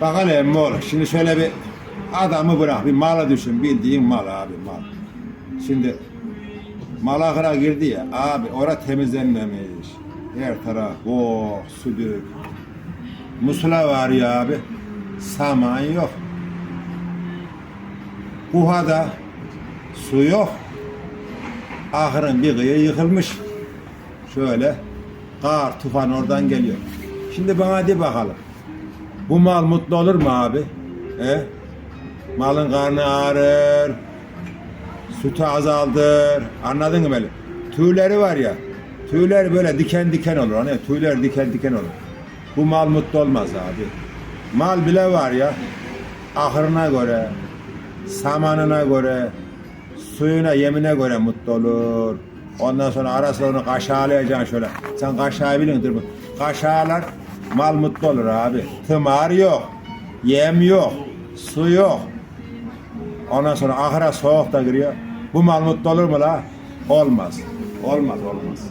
Bak hele oğlum, şimdi şöyle bir adamı bırak, bir malı düşün, bildiğin mal abi, mal. Şimdi mal ahıra girdi ya, abi ora temizlenmemiş. Her taraf bok, sudük. Musula var ya abi, saman yok. Kuhada su yok. Ahırın bir kıyı yıkılmış. Şöyle kar, tufan oradan geliyor. Şimdi bana de bakalım. Bu mal mutlu olur mu abi? He? Malın karnı ağrır. Sütü azaldır. Anladın mı beni? Tüyleri var ya. Tüyler böyle diken diken olur. Hani tüyler diken diken olur. Bu mal mutlu olmaz abi. Mal bile var ya. Ahırına göre, samanına göre, suyuna, yemine göre mutlu olur. Ondan sonra ara sıra onu kaşağılayacaksın şöyle. Sen kaşağı biliyorsun mu? Kaşağılar mal mutlu olur abi. Tımar yok, yem yok, su yok. Ondan sonra ahıra soğuk da giriyor. Bu mal mutlu olur mu la? Olmaz. Olmaz, olmaz.